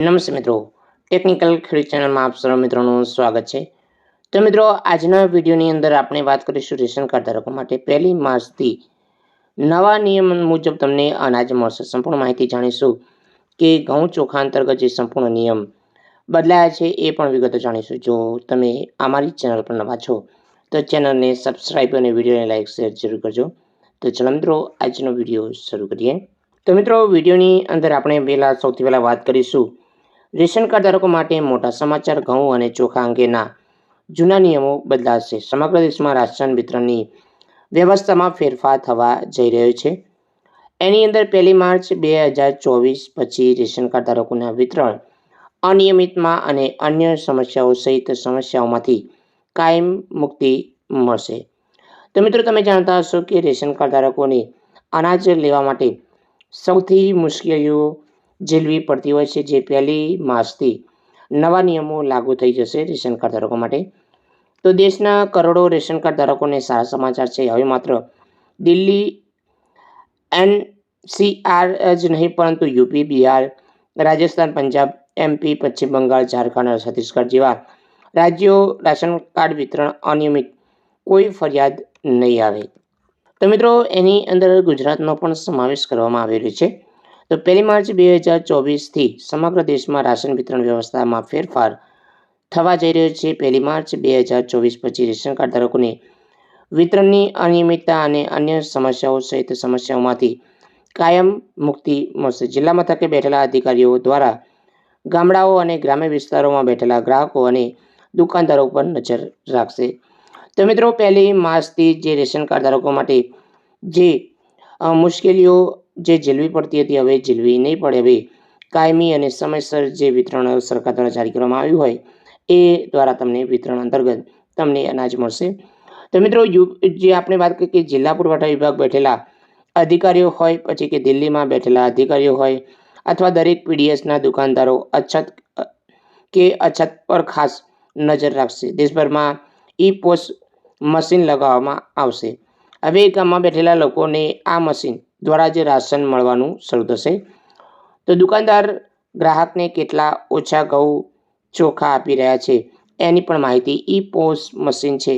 નમસ્તે મિત્રો, ટેકનિકલ ખેડૂત ચેનલમાં આપ સર્વ મિત્રોનું સ્વાગત છે. તો મિત્રો, આજના વિડીયોની અંદર આપણે વાત કરીશું રેશન કાર્ડ ધારકો માટે પહેલી માર્ચથી નવા નિયમ મુજબ તમને અનાજ મળશે. સંપૂર્ણ માહિતી જાણીશું કે ઘઉં ચોખા અંતર્ગત જે સંપૂર્ણ નિયમ બદલાયા છે એ પણ વિગતો જાણીશું. જો તમે અમારી ચેનલ પર નવા છો, તો ચેનલને સબસ્ક્રાઈબ અને વિડીયોને લાઇક, શેર જરૂર કરજો. તો ચલો મિત્રો, આજનો વીડિયો શરૂ કરીએ. તો મિત્રો, વિડીયોની અંદર આપણે પહેલાં સૌથી પહેલાં વાત કરીશું રેશન કાર્ડ ધારકો માટે મોટા સમાચાર ઘઉં અને ચોખા અંગેના જૂના નિયમો બદલાશે. સમગ્ર દેશમાં રાશન વિતરણની વ્યવસ્થામાં ફેરફાર થવા જઈ રહ્યો છે. એની અંદર પહેલી માર્ચ બે હજાર ચોવીસ પછી રેશન કાર્ડ ધારકોના વિતરણ અનિયમિતમાં અને અન્ય સમસ્યાઓ સહિત સમસ્યાઓમાંથી કાયમ મુક્તિ મળશે. તો મિત્રો, તમે જાણતા હશો કે રેશન કાર્ડ ધારકોને અનાજ લેવા માટે સૌથી મુશ્કેલીઓ ઝીલવી પડતી હોય છે જે પહેલી માસથી નવા નિયમો લાગુ થઈ જશે રેશન કાર્ડ ધારકો માટે. તો દેશના કરોડો રેશન કાર્ડ ધારકોને સારા સમાચાર છે. હવે માત્ર દિલ્હી એનસીઆર જ નહીં, પરંતુ યુપી, બિહાર, રાજસ્થાન, પંજાબ, એમપી, પશ્ચિમ બંગાળ, ઝારખંડ અને છત્તીસગઢ જેવા રાજ્યો રાશન કાર્ડ વિતરણ અનિયમિત કોઈ ફરિયાદ નહીં આવે. તો મિત્રો, એની અંદર ગુજરાતનો પણ સમાવેશ કરવામાં આવેલો છે. તો પહેલી માર્ચ બે હજાર ચોવીસથી સમગ્ર દેશમાં રાશન વિતરણ વ્યવસ્થામાં ફેરફાર થવા જઈ રહ્યો છે. પહેલી માર્ચ બે હજાર ચોવીસ પછી રેશન કાર્ડ ધારકોને વિતરણની અનિયમિતતા અને અન્ય સમસ્યાઓ સહિત સમસ્યાઓમાંથી કાયમ મુક્તિ મળશે. જિલ્લા મથકે બેઠેલા અધિકારીઓ દ્વારા ગામડાઓ અને ગ્રામ્ય વિસ્તારોમાં બેઠેલા ગ્રાહકો અને દુકાનદારો પર નજર રાખશે. તો મિત્રો, પહેલી માર્ચથી જે રેશન કાર્ડ ધારકો માટે જે મુશ્કેલીઓ જે ઝીલવી પડતી હતી, હવે ઝીલવી નહીં પડે. હવે કાયમી અને સમયસર જે વિતરણ સરકાર દ્વારા જારી કરવામાં આવ્યું હોય, એ દ્વારા તમને વિતરણ અંતર્ગત તમને અનાજ મળશે. તો મિત્રો જે આપણે વાત કરીએ કે જિલ્લા પુરવઠા વિભાગ બેઠેલા અધિકારીઓ હોય, પછી કે દિલ્હીમાં બેઠેલા અધિકારીઓ હોય, અથવા દરેક પીડીએસના દુકાનદારો અછત, કે અછત પર ખાસ નજર રાખશે. દેશભરમાં ઈ પોસ્ટ મશીન લગાવવામાં આવશે. હવે ગામમાં બેઠેલા લોકોને આ મશીન દ્વારા જે રાશન મળવાનું શરૂ થશે. તો દુકાનદાર ગ્રાહકને કેટલા ઓછા ઘઉં ચોખા આપી રહ્યા છે એની પણ માહિતી ઈ પોસ મશીન છે.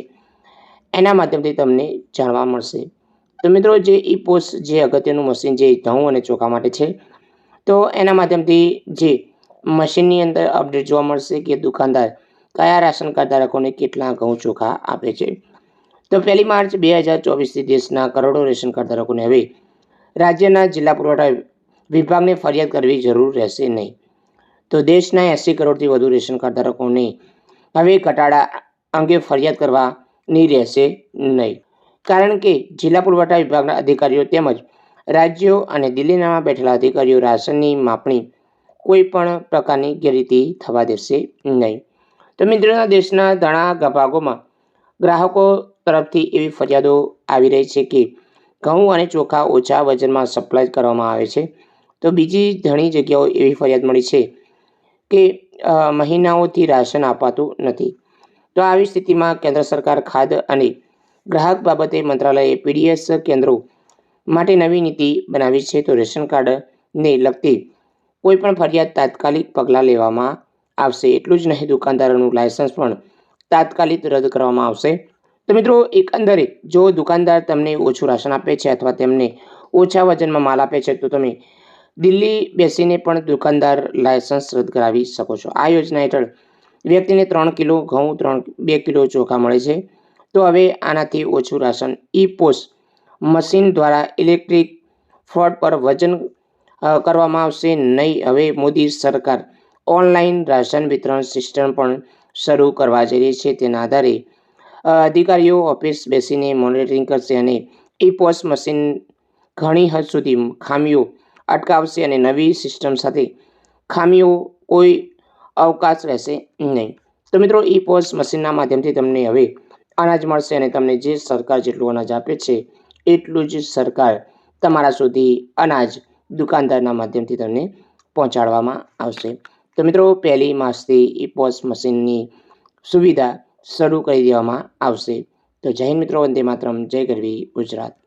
એના માધ્યમથી તમને જાણવા મળશે. તો મિત્રો, જે ઈ પોસ જે અગત્યનું મશીન જે ઘઉં અને ચોખા માટે છે. તો એના માધ્યમથી જે મશીનની અંદર અપડેટ જોવા મળશે કે દુકાનદાર કયા રાશન કાર્ડ ધારકોને કેટલા ઘઉં ચોખા આપે છે. તો પહેલી માર્ચ બે હજાર ચોવીસથી દેશના કરોડો રેશન કાર્ડ ધારકોને હવે રાજ્યના જિલ્લા પુરવઠા વિભાગને ફરિયાદ કરવી જરૂર રહેશે નહીં. તો દેશના એંસી કરોડથી વધુ રેશન કાર્ડ હવે ઘટાડા અંગે ફરિયાદ કરવાની રહેશે નહીં. કારણ કે જિલ્લા પુરવઠા વિભાગના અધિકારીઓ તેમજ રાજ્યો અને દિલ્હીનામાં બેઠેલા અધિકારીઓ રાશનની માપણી કોઈ પણ પ્રકારની ગેરરીતિ થવા દેશે નહીં. તો મિત્રોના, દેશના ઘણા ભાગોમાં ગ્રાહકો તરફથી એવી ફરિયાદો આવી રહી છે કે ઘઉં અને ચોખા ઓછા વજનમાં સપ્લાય કરવામાં આવે છે. તો બીજી ઘણી જગ્યાઓ એવી ફરિયાદ મળી છે કે મહિનાઓથી રાશન અપાતું નથી. તો આવી સ્થિતિમાં કેન્દ્ર સરકાર ખાદ્ય અને ગ્રાહક બાબતે મંત્રાલયે પીડીએસ કેન્દ્રો માટે નવી નીતિ બનાવી છે. તો રેશન કાર્ડને લગતી કોઈ પણ ફરિયાદ તાત્કાલિક પગલાં લેવામાં આવશે. એટલું જ નહીં, દુકાનદારોનું લાયસન્સ પણ તાત્કાલિક રદ કરવામાં આવશે. તો મિત્રો એકંદરે જો દુકાનદાર તમને ઓછું રાશન આપે છે અથવા તેમને ઓછા વજનમાં માલ આપે છે, તો તમે દિલ્હી બેસીને પણ દુકાનદાર લાયસન્સ રદ કરાવી શકો છો. આ યોજના હેઠળ વ્યક્તિને ત્રણ કિલો ઘઉં, ત્રણ, બે કિલો ચોખા મળે છે. તો હવે આનાથી ઓછું રાશન ઈ પોસ મશીન દ્વારા ઇલેક્ટ્રિક ફ્રોડ પર વજન કરવામાં આવશે નહીં. હવે મોદી સરકાર ઓનલાઈન રાશન વિતરણ સિસ્ટમ પણ શરૂ કરવા જઈ રહી છે. તેના આધારે અધિકારીઓ ઓફિસ બેસીને મોનિટરિંગ કરશે અને ઈ પોસ મશીન ઘણી હદ સુધી ખામીઓ અટકાવશે અને નવી સિસ્ટમ સાથે ખામીઓ કોઈ અવકાશ રહેશે નહીં. તો મિત્રો, ઈ પોસ મશીનના માધ્યમથી તમને હવે અનાજ મળશે અને તમને જે સરકાર જેટલું અનાજ આપે છે, એટલું જ સરકાર તમારા સુધી અનાજ દુકાનદારના માધ્યમથી તમને પહોંચાડવામાં આવશે. તો મિત્રો, પહેલી માસથી ઈ પોસ મશીનની સુવિધા શરૂ કરી દેવામાં આવશે. તો જય મિત્રો વંદે માતરમ. જય ગરવી ગુજરાત.